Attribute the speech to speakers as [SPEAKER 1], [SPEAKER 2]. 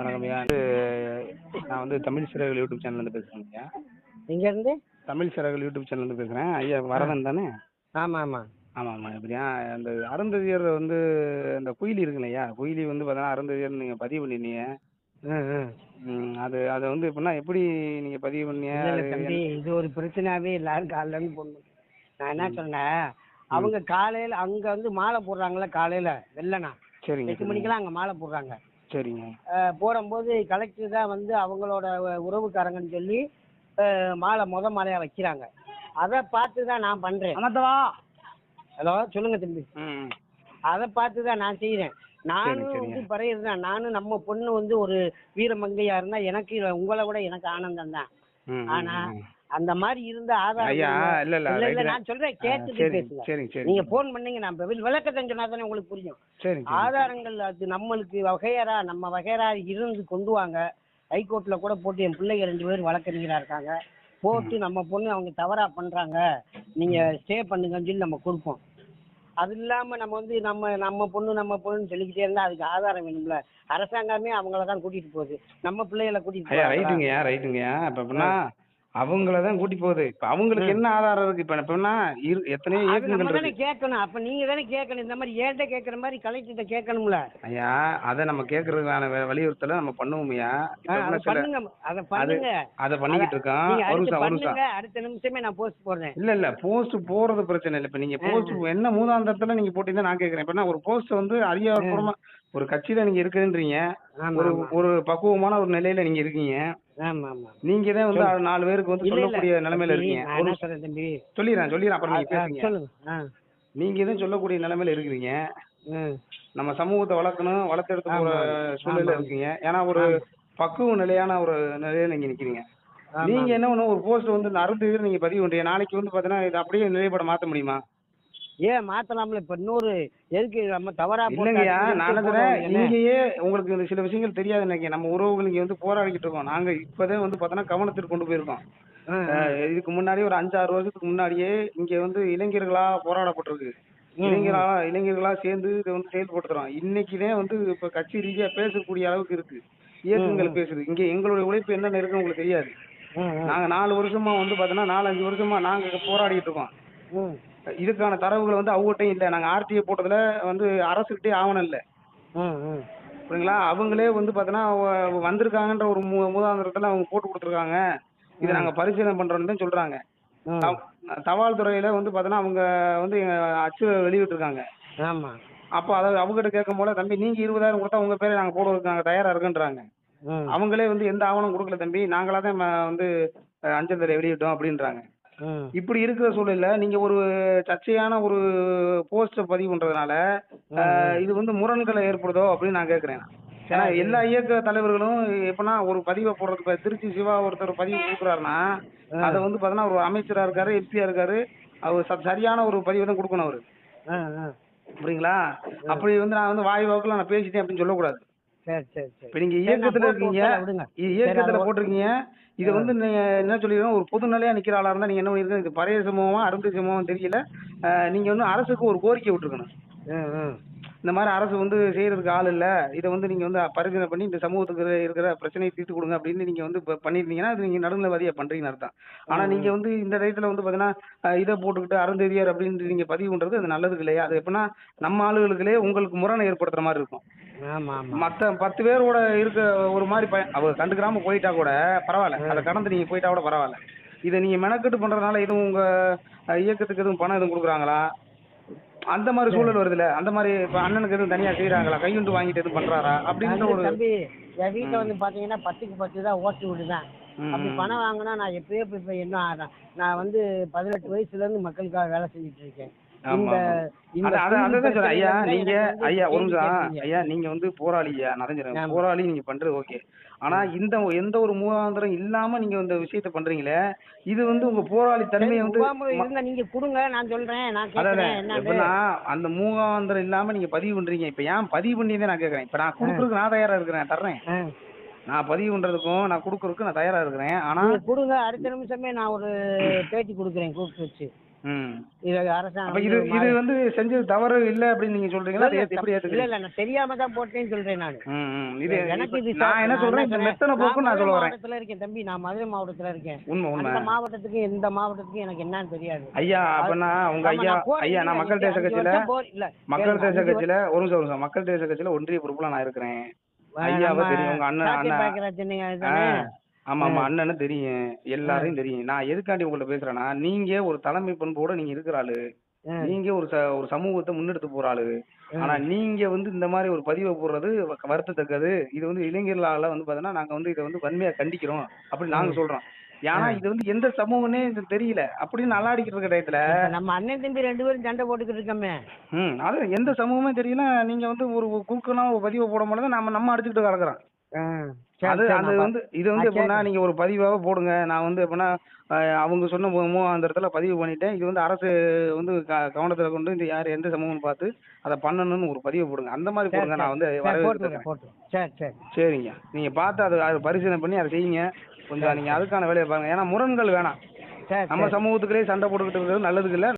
[SPEAKER 1] வணக்கம் ஐயா நான் வந்து தமிழ் சிறகுகள் யூடியூப் சேனல்லேருந்து பேசுகிறேன் ஐயா.
[SPEAKER 2] இங்கேருந்து
[SPEAKER 1] தமிழ் சிறகுகள் யூடியூப் சேனல்லேருந்து பேசுகிறேன் ஐயா வரதன் தானே?
[SPEAKER 2] ஆமாம். ஆமாம்
[SPEAKER 1] ஆமாம் ஆமாம் எப்படியா? அந்த அருந்ததியர் வந்து அந்த குயிலி இருக்குல்ல ஐயா? குயிலி வந்து பார்த்தீங்கன்னா அருந்ததியர் நீங்கள் பதிவு பண்ணிருந்தீங்க அது அதை வந்து எப்படின்னா எப்படி நீங்கள் பதிவு பண்ணீங்க
[SPEAKER 2] இது ஒரு பிரச்சனையாவே எல்லாரும் போன் பண்ணி நான் என்ன சொன்னேன் அவங்க காலையில் அங்கே வந்து மாலை போடுறாங்களே காலையில் வெள்ளனா.
[SPEAKER 1] சரிங்க
[SPEAKER 2] எட்டு மணிக்கெல்லாம் அங்கே மாலை போடுறாங்க.
[SPEAKER 1] சரிங்க.
[SPEAKER 2] போடும்போது கலெக்டர் தான் வந்து அவங்களோட உறவுக்காரங்கன்னு சொல்லி மாலை முத மாலையாக வைக்கிறாங்க. அதை பார்த்து தான் நான் பண்ணுறேன் ஹலோ சொல்லுங்க தம்பி.
[SPEAKER 1] ம்
[SPEAKER 2] அதை பார்த்து தான் நான் செய்கிறேன் நானும். வந்து பறையர் தான் நானும் நம்ம பொண்ணு வந்து ஒரு வீரமங்கையா இருந்தா எனக்கு உங்களை விட எனக்கு ஆனந்தம் தான் ஆனா. அந்த மாதிரி இருந்த ஆதாரம்
[SPEAKER 1] இல்ல.
[SPEAKER 2] நான் சொல்றேன்
[SPEAKER 1] சரிங்க
[SPEAKER 2] பேசுங்க. நீங்க போன் பண்ணீங்க நான் விளக்கத்தை சொன்னா தானே உங்களுக்கு புரியும். ஆதாரங்கள் அது நம்மளுக்கு வகையறா நம்ம வகையறா இருந்து கொண்டு வாங்க. ஹைகோர்ட்ல கூட போட்டு என் பிள்ளைங்க ரெண்டு பேரும் வழக்கறிஞரா இருக்காங்க. போட்டு நம்ம பொண்ணு அவங்க தவறா பண்றாங்க. நீங்க ஸ்டே பண்ணுங்கன்னு சொல்லி நம்ம கொடுப்போம். அது இல்லாம நம்ம வந்து நம்ம நம்ம பொண்ணு நம்ம பொண்ணுன்னு சொல்லிக்கிட்டே இருந்தா அதுக்கு ஆதாரம் வேணும்ல. அரசாங்கமே அவங்கள தான் கூட்டிட்டு போகுது. நம்ம பிள்ளைகளை கூட்டிட்டு?
[SPEAKER 1] ரைட்டுங்கய்யா ரைட்டுங்கய்யா. இப்போ அவங்கள தான் கூட்டி போகுது. இப்போ அவங்களுக்கு என்ன ஆதாரம் இருக்கு? இப்போ எப்படின்னா எத்தனையோ இயக்கங்கள்
[SPEAKER 2] தானே கேட்கணும். அப்ப நீங்க தானே கேட்கணும். இந்த மாதிரி ஏன்ட்ட கேட்கற மாதிரி கலெக்டர்கிட்ட கேட்கணும்ல.
[SPEAKER 1] ஐயா அதை நம்ம கேட்கறதுக்கான வலியுறுத்தலை நம்ம பண்ணுவோம் ஐயா.
[SPEAKER 2] ஆ,
[SPEAKER 1] இப்போ
[SPEAKER 2] அதை
[SPEAKER 1] என்ன சில
[SPEAKER 2] பண்ணுங்க. அதை பண்ணுங்க.
[SPEAKER 1] அதை பண்ணிக்கிட்டு இருக்கோம். ஒரு நிமிஷம் ஒரு நிமிஷம்.
[SPEAKER 2] அடுத்த நிமிஷமே நான் போஸ்ட் போடுறேன்.
[SPEAKER 1] இல்ல இல்ல போஸ்ட் போறது பிரச்சனை இல்லை. இப்போ நீங்க போஸ்ட் என்ன மூதாந்தரத்துல நீங்க போட்டீங்கன்னா நான் கேட்கறேன். இப்போ ஒரு போஸ்ட் வந்து அதிகாரப்பூர்வமா ஒரு கட்சியில நீங்க இருக்குன்றீங்க ஒரு ஒரு பக்குவமான ஒரு நிலையில நீங்க இருக்கீங்க. நீங்க தான் வந்து நாலு பேருக்கு வந்து சொல்லக்கூடிய நிலைமையில இருக்கீங்க. சொல்லிடுறேன் சொல்லிடுறேன் அப்புறம் நீங்க பேசுங்க. நீங்க தான் சொல்லக்கூடிய நிலைமையில இருக்கிறீங்க. நம்ம சமூகத்தை வளர்க்கணும் வளர்த்தெடுத்து போற
[SPEAKER 2] ஆமா.
[SPEAKER 1] இருக்கீங்க. ஏன்னா ஒரு பக்குவ நிலையான ஒரு நிலையில நீங்க நிக்கிறீங்க. நீங்க என்ன ஒண்ணு ஒரு போஸ்ட் வந்து அறுபது நீங்க பதிவு பண்றீங்க. நாளைக்கு வந்து பாத்தீங்கன்னா இது அப்படியே நிலைப்பட மாத்த முடியுமா?
[SPEAKER 2] ஏன் மாத்தலாம்ல? இப்ப இன்னொரு எதுக்கு நம்ம தவறா
[SPEAKER 1] இல்லைங்கய்யா நான்? இங்கேயே உங்களுக்கு இந்த சில விஷயங்கள் தெரியாது நினைக்கிறேன் நம்ம உறவுகள் இங்க வந்து போராடிக்கிட்டு இருக்கோம். நாங்க இப்பதான் வந்து பாத்தீங்கன்னா கவனத்திற்கு கொண்டு போயிருக்கோம். இதுக்கு முன்னாடி ஒரு அஞ்சாறு வருஷத்துக்கு முன்னாடியே இங்க வந்து இளைஞர்களா போராடப்பட்டிருக்கு. இளைஞர்களா இளைஞர்களா சேர்ந்து இதை வந்து செயல்படுத்துறோம். இன்னைக்குதான் வந்து இப்ப கட்சி ரீதியா பேசக்கூடிய அளவுக்கு இருக்கு. இயக்கங்கள் பேசுது. இங்க எங்களுடைய உழைப்பு என்னென்ன இருக்குன்னு உங்களுக்கு தெரியாது. நாங்க நாலு வருஷமா வந்து பாத்தீங்கன்னா நாலு அஞ்சு வருஷமா நாங்க போராடிட்டு இருக்கோம். இதுக்கான தரவுகள் வந்து அவங்ககிட்டயும் இல்லை. நாங்க ஆர்டிஐ போட்டதுல வந்து அரசுகிட்டே ஆவணம் இல்லை. புரியுங்களா? அவங்களே வந்து பார்த்தீங்கன்னா வந்திருக்காங்கன்ற ஒரு மு மூதாந்திரத்தில் அவங்க போட்டு கொடுத்துருக்காங்க. இதை நாங்கள் பரிசீலனை பண்ணுறோன்னு தான் சொல்கிறாங்க. தபால் துறையில் வந்து பார்த்தீங்கன்னா அவங்க வந்து எங்க அச்சு வெளியிட்டிருக்காங்க.
[SPEAKER 2] ஆமா.
[SPEAKER 1] அப்போ அதை அவங்ககிட்ட கேட்கும் போல தம்பி நீங்கள் இருபதாயிரம் கொடுத்தா உங்கள் பேரை நாங்கள் போடுறதுக்கு நாங்கள் தயாராக இருக்குன்றாங்க. அவங்களே வந்து எந்த ஆவணம் கொடுக்கல தம்பி. நாங்களாக தான் வந்து அஞ்சல் வெளியிட்டோம் அப்படின்றாங்க. இப்படி இருக்கிற சூழல்ல நீங்க ஒரு சர்ச்சையான ஒரு போஸ்டை பதிவு பண்றதுனால இது வந்து முரண்களை ஏற்படுதோ அப்படின்னு நான் கேட்கறேன் ஏன்னா எல்லா இயக்க தலைவர்களும் எப்படின்னா ஒரு பதிவை போடுறது திருச்சி சிவா ஒருத்தர் பதிவு கொடுக்குறாருன்னா அதை வந்து பார்த்தீங்கன்னா ஒரு அமைச்சரா இருக்காரு எம்பியா இருக்காரு அவர் சரியான ஒரு பதிவை தான் கொடுக்கணும் அவரு. புரியுங்களா? அப்படி வந்து நான் வந்து வாய் வாக்குல நான் பேசிட்டேன் அப்படின்னு சொல்லக்கூடாது.
[SPEAKER 2] சரி சரி சரி.
[SPEAKER 1] இப்ப இயக்கத்துல இருக்கீங்க. இயக்கத்துல போட்டிருக்கீங்க. இது வந்து என்ன சொல்லிடுறோம் ஒரு பொது நிலையா நிக்கிற ஆளா இருந்தா நீங்க என்ன பண்ணிருக்கீங்க? இது பழைய சமூகமா அருந்த சமூகம் தெரியல. நீங்க வந்து அரசுக்கு ஒரு கோரிக்கை விட்டுருக்கணும். இந்த மாதிரி அரசு வந்து செய்யறதுக்கு ஆள் இல்ல. இதை வந்து நீங்க வந்து பரிசீலனை பண்ணி இந்த சமூகத்துக்கு இருக்கிற பிரச்சனையை தீர்த்து கொடுங்க அப்படின்னு நீங்க வந்து பண்ணிருந்தீங்கன்னா அது நீங்க நடுநிலைவாதியா பண்றீங்கன்னு அர்த்தம். ஆனா நீங்க வந்து இந்த டயத்துல வந்து பாத்தீங்கன்னா இதை போட்டுக்கிட்டு அருந்ததியார் அப்படின்னு நீங்க பதிவு பண்றது அது நல்லது இல்லையா? அது எப்படின்னா நம்ம ஆளுகளுக்குள்ளே உங்களுக்கு முரணை ஏற்படுத்துற மாதிரி இருக்கும். மத்த பத்து பேரோட இருக்க ஒரு மாதிரி பய அவர் கண்டுக்கிறாம போயிட்டா கூட பரவாயில்ல. அதை கடந்து நீங்க போயிட்டா கூட பரவாயில்ல. இதை நீங்க மெனக்கெட்டு பண்றதுனால எதுவும் உங்க இயக்கத்துக்கு எதுவும் பணம் எதுவும் கொடுக்குறாங்களா? அந்த மாதிரி சூழல் வருதுல்ல. அந்த மாதிரி இப்ப அண்ணனுக்கு எதுவும் தனியா செய்யறாங்களா கையுண்டு வாங்கிட்டு எதுவும் பண்றாரா? அப்படின்ற
[SPEAKER 2] அது
[SPEAKER 1] ஒரு
[SPEAKER 2] தம்பி என் வீட்டுல வந்து பாத்தீங்கன்னா பத்துக்கு பத்து தான் ஓட்டு விடுதான் அப்படி. பணம் வாங்கினா நான் எப்பயோ இப்ப என்ன நான் வந்து பதினெட்டு வயசுல இருந்து மக்களுக்காக வேலை செஞ்சுட்டு இருக்கேன். இந்த
[SPEAKER 1] ஐயா நீங்க
[SPEAKER 2] வந்து
[SPEAKER 1] ஐயா. ஐயா. நீங்க வந்து போராளி நீங்க பண்றது ஓகே. ஆனா இந்த எந்த ஒரு மூலாந்திரம் இல்லாம நீங்க இந்த விஷயத்த பண்றீங்களே இது வந்து உங்க போராளி தன்மையை வந்து
[SPEAKER 2] நீங்க கொடுங்க. நான் சொல்றேன். நான்
[SPEAKER 1] அந்த மூகாந்திரம் இல்லாம நீங்க பதிவு பண்றீங்க. இப்ப ஏன் பதிவு பண்ணியதே நான் கேக்குறேன். இப்ப நான் கொடுக்கறதுக்கு நான் தயாரா இருக்கிறேன். தர்றேன். நான் பதிவு பண்றதுக்கும் நான் கொடுக்கறதுக்கும் நான் தயாரா இருக்கிறேன். ஆனா
[SPEAKER 2] கொடுங்க. அடுத்த நிமிஷமே நான் ஒரு பேட்டி கொடுக்குறேன். கூப்பிட்டு வச்சு. இது
[SPEAKER 1] அப்ப இது
[SPEAKER 2] வந்து
[SPEAKER 1] செஞ்சது தவறு இல்ல அப்படின்னு நீங்க சொல்றீங்களா?
[SPEAKER 2] இல்ல நான் தெரியாம தான் போட்டேன்னு சொல்றேன் நான்.
[SPEAKER 1] ம், ம். இது
[SPEAKER 2] எனக்கு இது
[SPEAKER 1] இப்ப நான் என்ன சொல்றேன்? இந்த மெத்தனை போக்கு நான் சொல்ல வரேன்.
[SPEAKER 2] மாவட்டத்துல இருக்கேன் தம்பி நான் மதுரை மாவட்டத்துல இருக்கேன்.
[SPEAKER 1] உண்மை உண்மை.
[SPEAKER 2] அந்த மாவட்டத்துக்கு இந்த மாவட்டத்துக்கு எனக்கு என்னன்னு தெரியாது.
[SPEAKER 1] ஐயா அப்பனா உங்க ஐயா ஐயா நான் மக்கள் தேச கட்சியில மக்கள் தேச கட்சியில ஒரு நிமிஷம் ஒரு நிமிஷம். மக்கள் தேச கட்சியில ஒன்றிய பொறுப்புல நான் இருக்கிறேன். ஐயாவை தெரியும் உங்க அண்ணன் அண்ணன். ஆமா ஆமா. அண்ணனு தெரியும். எல்லாரையும் தெரியும். நான் எதுக்காண்டி உங்கள்ட்ட பேசுறேன்னா நீங்க ஒரு தலைமை பண்போட நீங்க இருக்கிற ஆளு. நீங்க ஒரு ச- ஒரு சமூகத்தை முன்னெடுத்து போற ஆளு. ஆனா நீங்க வந்து இந்த மாதிரி ஒரு பதிவை போடுறது வருத்தத்தக்கது. இது வந்து இளைஞர்களால வந்து பாத்தீங்கன்னா நாங்க வந்து இதை வந்து வன்மையா கண்டிக்கிறோம் அப்படி நாங்க சொல்றோம். ஏன்னா இது வந்து எந்த சமூகம்னே இது தெரியல. அப்படின்னு நல்லாடிக்கிட்டு இருக்க டயத்துல
[SPEAKER 2] நம்ம அண்ணன் தம்பி ரெண்டு பேரும் சண்டை போட்டுக்கிட்டு இருக்கோமே.
[SPEAKER 1] ம். அது எந்த சமூகமே தெரியல. நீங்க வந்து ஒரு குறுக்கனா ஒரு பதிவை போட முடியாது நம்ம நம்ம அடிச்சுக்கிட்டு கிடக்குறோம். அது அது வந்து இது வந்து எப்படின்னா. நீங்க ஒரு பதிவாக போடுங்க. நான் வந்து எப்படின்னா அவங்க சொன்ன மூ அந்த இடத்துல பதிவு பண்ணிட்டேன். இது வந்து அரசு வந்து கவனத்துல கொண்டு இந்த யார் எந்த சமூகம் பார்த்து அதை பண்ணணும்னு ஒரு பதிவு போடுங்க. அந்த மாதிரி போடுங்க. நான் வந்து வரவேற்கிறேன் சரிங்க. நீங்க பார்த்து அதை அதை பரிசீலனை பண்ணி அதை செய்யுங்க. கொஞ்சம் நீங்க அதுக்கான வேலையை பாருங்க. ஏன்னா முரண்கள் வேணாம். நம்ம
[SPEAKER 2] சரி.
[SPEAKER 1] சமூகத்துக்குள்ளே சண்டை போட்டுக்கிட்டு இருக்கிறது நல்லதுக்கு இல்லை.